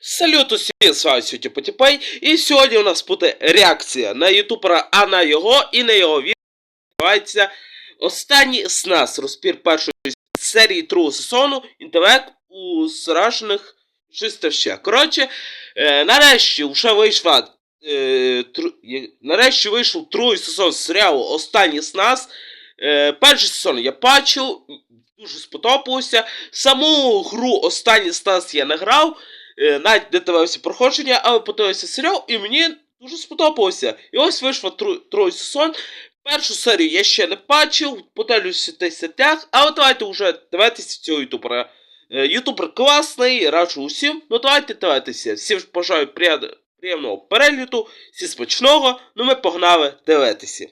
Салют усім, з вами сьогодні Потіпай, і сьогодні у нас буде реакція на ютубера, а на його і на його відео називається Останній з нас розпір першої серії другого сезону інтелект у сражених ще. Коротше, е, нарешті вже вийшла е, тру, нарешті вийшов другий сезон серіалу Останній з нас. Е, перший сезон я бачив, дуже сподобався. Саму гру Останній з нас я не грав. Е, навіть не дивився проходження, але подивився серіал, і мені дуже сподобалося. І ось тру- другий сезон. Першу серію я ще не бачив, подивлюся в десь сетях, але давайте вже дивитися цього ютубера. Е, Ютубер класний, раджу усім. Ну давайте дивитися. Всім бажаю приємного перегляду, всі смачного, ну ми погнали дивитися.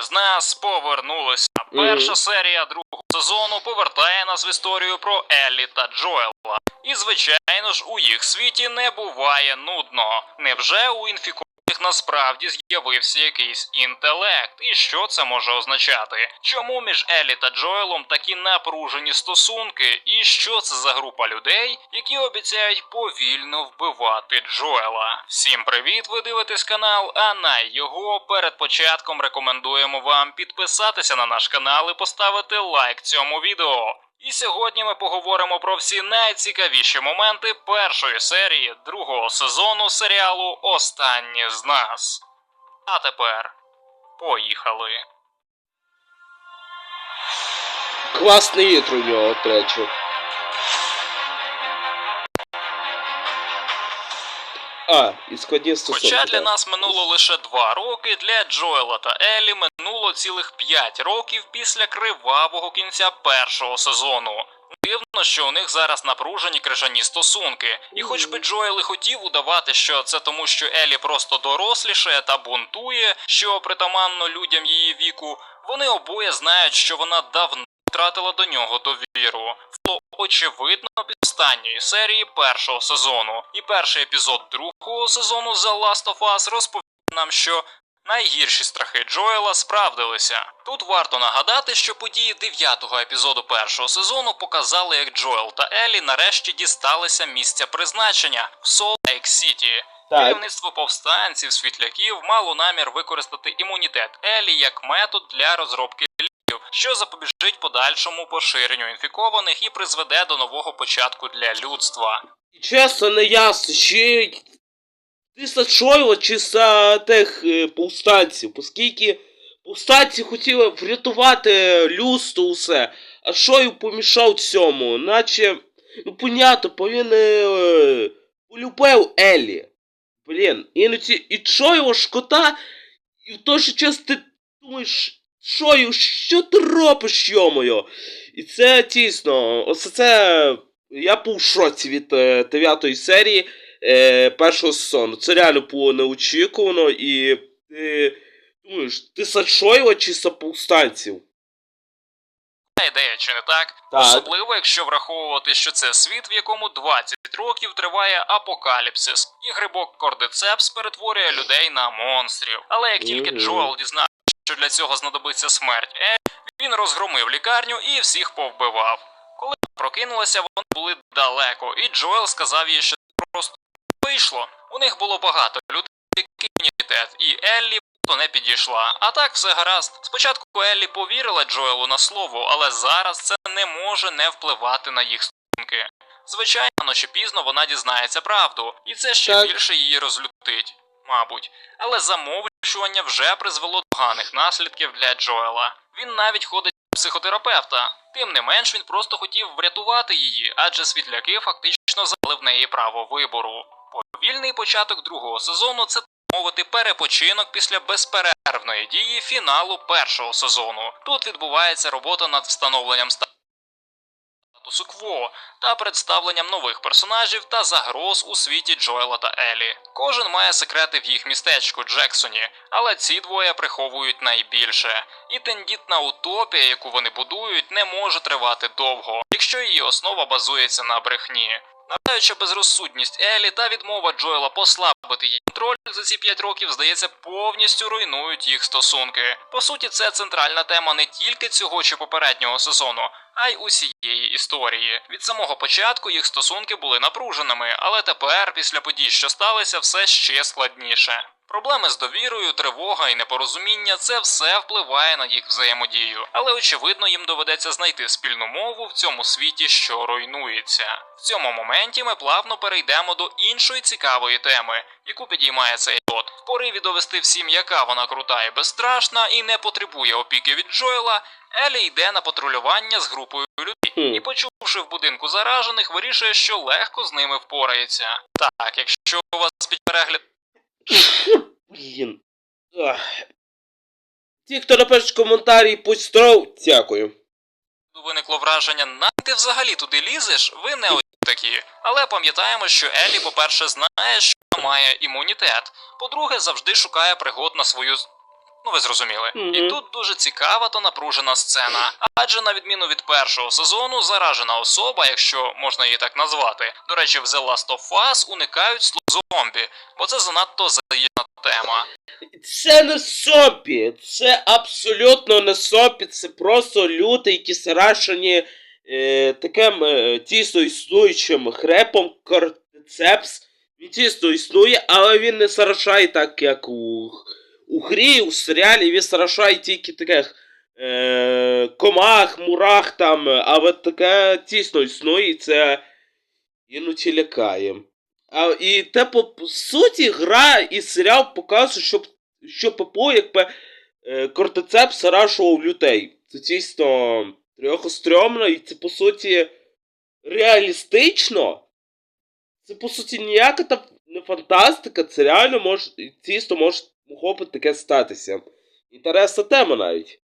З нас повернулися. Перша серія другого сезону повертає нас в історію про Еллі та Джоела. І звичайно ж у їх світі не буває нудно. Невже у інфікованих насправді з'явився якийсь інтелект? І що це може означати? Чому між Еллі та Джоелом такі напружені стосунки? І що це за група людей, які обіцяють повільно вбивати Джоела? Всім привіт! Ви дивитесь канал, а на його перед початком рекомендуємо вам підписатися на наш канал і поставити лайк цьому відео. І сьогодні ми поговоримо про всі найцікавіші моменти першої серії другого сезону серіалу Останні з нас. А тепер поїхали. Класний інтро у нього, до А, і складні стосунки. Хоча для нас минуло лише два роки, для Джоела та Еллі минуло цілих п'ять років після кривавого кінця першого сезону. Дивно, що у них зараз напружені крижані стосунки, і хоч би Джоел і хотів удавати, що це тому, що Еллі просто доросліше та бунтує, що притаманно людям її віку, вони обоє знають, що вона давно втратила до нього довіру. Очевидно під останньої серії першого сезону, і перший епізод другого сезону The Last of Us розповів нам, що найгірші страхи Джоела справдилися. Тут варто нагадати, що події дев'ятого епізоду першого сезону показали, як Джоел та Еллі нарешті дісталися місця призначення в Солт Лейк Сіті. Так. Керівництво повстанців світляків мало намір використати імунітет Елі як метод для розробки що запобіжить подальшому поширенню інфікованих і призведе до нового початку для людства. І чесно, не ясно, чи ти за чи за тих е, повстанців, оскільки повстанці хотіли врятувати людство усе, а Шойл помішав цьому, наче, ну понятно, він е, полюбив Еллі. Блін, іноді і Шойла шкода, і в той же час ти думаєш, Шойл, що ти робиш, йомою? І це дійсно, оце це. Я був в шоці від е, дев'ятої серії е, першого сезону. Це реально було неочікувано і ти думаєш, ти за чи за повстанців? Ідея, чи не так? Так. Особливо, якщо враховувати, що це світ, в якому 20 років триває апокаліпсис, і грибок Кордицепс перетворює людей на монстрів. Але як тільки. Джоел дізнався, що для цього знадобиться смерть Ель, він розгромив лікарню і всіх повбивав. Коли прокинулася, вони були далеко, і Джоел сказав їй, що це просто вийшло. У них було багато людей, які імунітет, і Еллі то не підійшла. А так все гаразд. Спочатку Еллі повірила Джоелу на слово, але зараз це не може не впливати на їх стосунки. Звичайно, рано чи пізно вона дізнається правду, і це ще Так. більше її розлютить, мабуть. Але замовчування вже призвело до поганих наслідків для Джоела. Він навіть ходить до психотерапевта. Тим не менш, він просто хотів врятувати її, адже світляки фактично забрали в неї право вибору. Повільний початок другого сезону це мовити перепочинок після безперервної дії фіналу першого сезону. Тут відбувається робота над встановленням статусу кво та представленням нових персонажів та загроз у світі Джоела та Елі. Кожен має секрети в їх містечку Джексоні, але ці двоє приховують найбільше. І тендітна утопія, яку вони будують, не може тривати довго, якщо її основа базується на брехні. Нараюча безрозсудність Елі та відмова Джоела послабити її контроль за ці 5 років, здається, повністю руйнують їх стосунки. По суті, це центральна тема не тільки цього чи попереднього сезону, а й усієї історії. Від самого початку їх стосунки були напруженими, але тепер, після подій, що сталися, все ще складніше. Проблеми з довірою, тривога і непорозуміння це все впливає на їх взаємодію, але очевидно їм доведеться знайти спільну мову в цьому світі, що руйнується. В цьому моменті ми плавно перейдемо до іншої цікавої теми, яку підіймає цей епізод. В пориві довести всім, яка вона крута і безстрашна, і не потребує опіки від Джоела. Елі йде на патрулювання з групою людей і, почувши в будинку заражених, вирішує, що легко з ними впорається. Так, якщо у вас під перегляд Блін. Ті, хто напишуть коментарі, пусть стров, дякую. виникло враження, на ти взагалі туди лізеш, ви не одні такі. Але пам'ятаємо, що Елі, по-перше, знає, що має імунітет. По-друге, завжди шукає пригод на свою. Ну, ви зрозуміли. Мгм. І тут дуже цікава та напружена сцена. Адже на відміну від першого сезону, заражена особа, якщо можна її так назвати, до речі, в The Last of Us уникають слуг зомбі, бо це занадто заїжджена тема. Це не сопі, це абсолютно не сопі, це просто люди, які зарашені е, таким е, тісно існуючим хрепом кортицепс. Він тісно існує, але він не зарашає так, як у, у грі, у серіалі, він зарашає тільки таких е, комах, мурах там, а от таке тісно існує, і це іноді лякає. А, і те, по, по суті, гра і серіал показує, що, що ППО, якби е, кортицеп зарашував людей. Це дійсно трохи стрьомно, і це, по суті, реалістично. Це, по суті, ніяка там не фантастика, це реально може, дійсно може могло би таке статися. Інтересна тема навіть.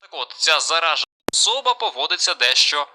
Так от, ця заражена особа поводиться дещо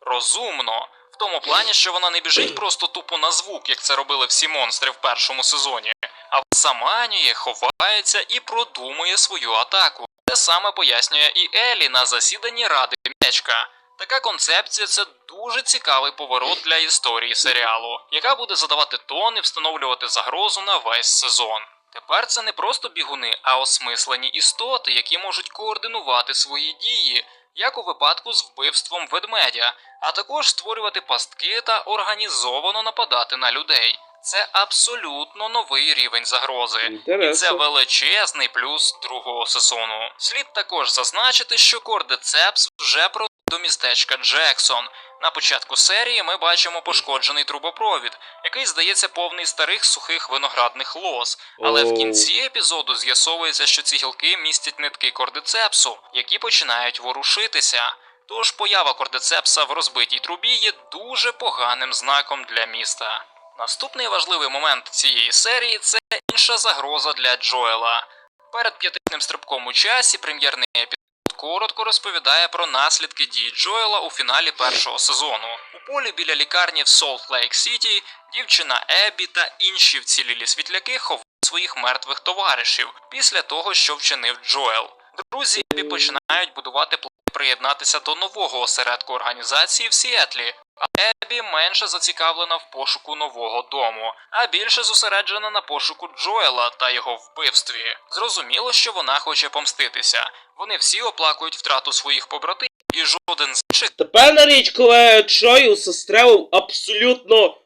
розумно. В тому плані, що вона не біжить просто тупо на звук, як це робили всі монстри в першому сезоні, а заманює, ховається і продумує свою атаку. Те саме пояснює і Елі на засіданні Ради М'ячка. Така концепція це дуже цікавий поворот для історії серіалу, яка буде задавати тон і встановлювати загрозу на весь сезон. Тепер це не просто бігуни, а осмислені істоти, які можуть координувати свої дії, як у випадку з вбивством ведмедя, а також створювати пастки та організовано нападати на людей. Це абсолютно новий рівень загрози. І це величезний плюс другого сезону. Слід також зазначити, що Кордицепс вже про до містечка Джексон. На початку серії ми бачимо пошкоджений трубопровід, який здається повний старих сухих виноградних лоз. Але в кінці епізоду з'ясовується, що ці гілки містять нитки кордицепсу, які починають ворушитися. Тож поява кордицепса в розбитій трубі є дуже поганим знаком для міста. Наступний важливий момент цієї серії це інша загроза для Джоела. Перед п'ятитним стрибком у часі прем'єрний епізод коротко розповідає про наслідки дій Джоела у фіналі першого сезону. У полі біля лікарні в Солт Лейк Сіті дівчина Ебі та інші вцілілі світляки ховають своїх мертвих товаришів після того, що вчинив Джоел. Друзі Ебі починають будувати плани приєднатися до нового осередку організації в Сіетлі. А Ебі менше зацікавлена в пошуку нового дому, а більше зосереджена на пошуку Джоела та його вбивстві. Зрозуміло, що вона хоче помститися. Вони всі оплакують втрату своїх побратимів, і жоден з інших Тепер на річ, коли Чою застрелив абсолютно.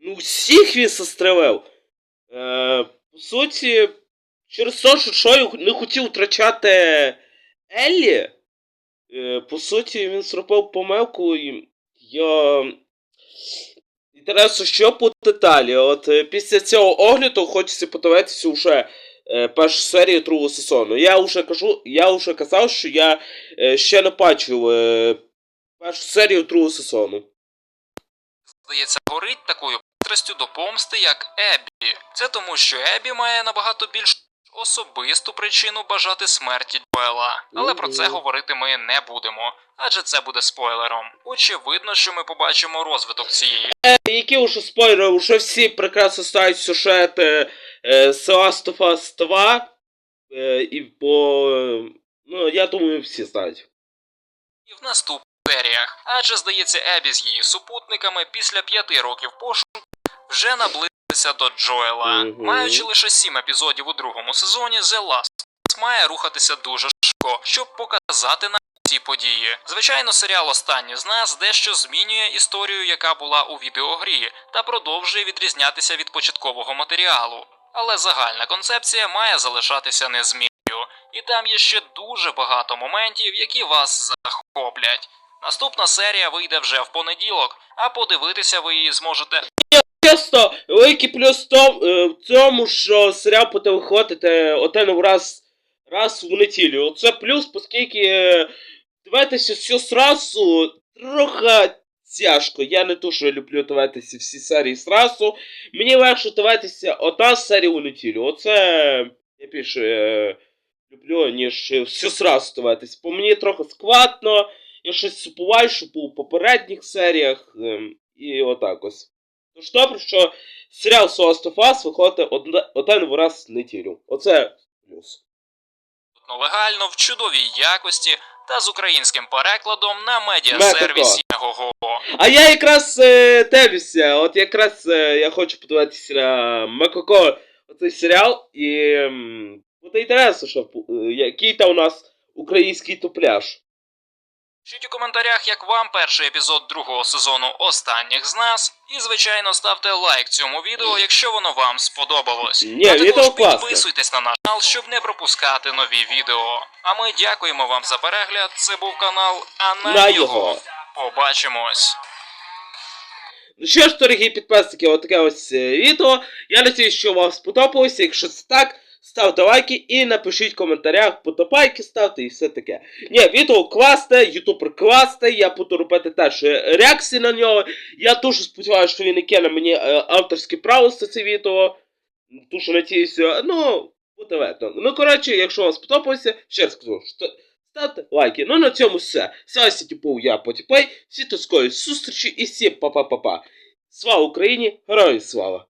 Ну, всіх він застрелив. Е, по суті, через те, що Чою не хотів втрачати Еллі, е, по суті, він зробив помилку і я. Інтересно, що по деталі. От е, після цього огляду хочеться подивитися вже е, першу серію другого сезону. Я вже кажу, я вже казав, що я е, ще не бачив е, першу серію другого сезону. здається, горить такою пристрастю до помсти, як Еббі. Це тому, що Еббі має набагато більш особисту причину бажати смерті Джоела. Але про це говорити ми не будемо, адже це буде спойлером. Очевидно, що ми побачимо розвиток цієї Які вже спойлери, вже всі прекрасно знають сюжет е, е, Last of Us 2. Е, і по. е, Ну, я думаю, всі знають. в наступних серіях, адже здається, Ебі з її супутниками після п'яти років пошуку вже наблизилися до Джоела. Мгм. Маючи лише сім епізодів у другому сезоні, The Last має рухатися дуже швидко, щоб показати нам ці події. Звичайно, серіал Останні з нас дещо змінює історію, яка була у відеогрі, та продовжує відрізнятися від початкового матеріалу. Але загальна концепція має залишатися незмінною, і там є ще дуже багато моментів, які вас захоплять. Наступна серія вийде вже в понеділок, а подивитися ви її зможете Чесно, великий плюс в том- е, в цьому, що серіал буде виходити один раз, раз в неділю. Це плюс, оскільки е, дивитися все сразу трохи тяжко. Я не дуже люблю дивитися всі серії сразу. Мені легше дивитися одна серія у неділю. Оце я більше е, люблю, ніж е, все сразу дивитися. По мені трохи складно. Я щось забуваю, що був у попередніх серіях. ем, і отак ось. Тож добре, що серіал Last of Us виходить один раз в неділю. Оце плюс. легально в чудовій якості та з українським перекладом на медіасервісі Мегого. А я якраз е, дивлюся, от якраз е, я хочу подивитися на Макоко оцей серіал, і буде інтересно, що е, який там у нас український тупляж. Пишіть у коментарях, як вам перший епізод другого сезону останніх з нас. І, звичайно, ставте лайк цьому відео, якщо воно вам сподобалось. Ні, а також підписуйтесь на наш канал, щоб не пропускати нові відео. А ми дякуємо вам за перегляд. Це був канал А на, його. Побачимось. Ну що ж, дорогі підписники, отаке ось е, відео. Я надіюсь, що вам сподобалося. Якщо це так, ставте лайки і напишіть в коментарях, подобайки ставте і все таке. Ні, відео класне, ютубер класний, я буду робити теж реакції на нього. Я дуже сподіваюся, що він не кине мені е, авторське право за це відео. Дуже надіюся, ну, буде видно. Ну, коротше, якщо вам сподобалося, ще раз скажу, що ставте лайки. Ну на цьому все. Сьогодні типу я потіпай. Всі тоскої зустрічі і всім па-па-па-па. Слава Україні! Героям слава!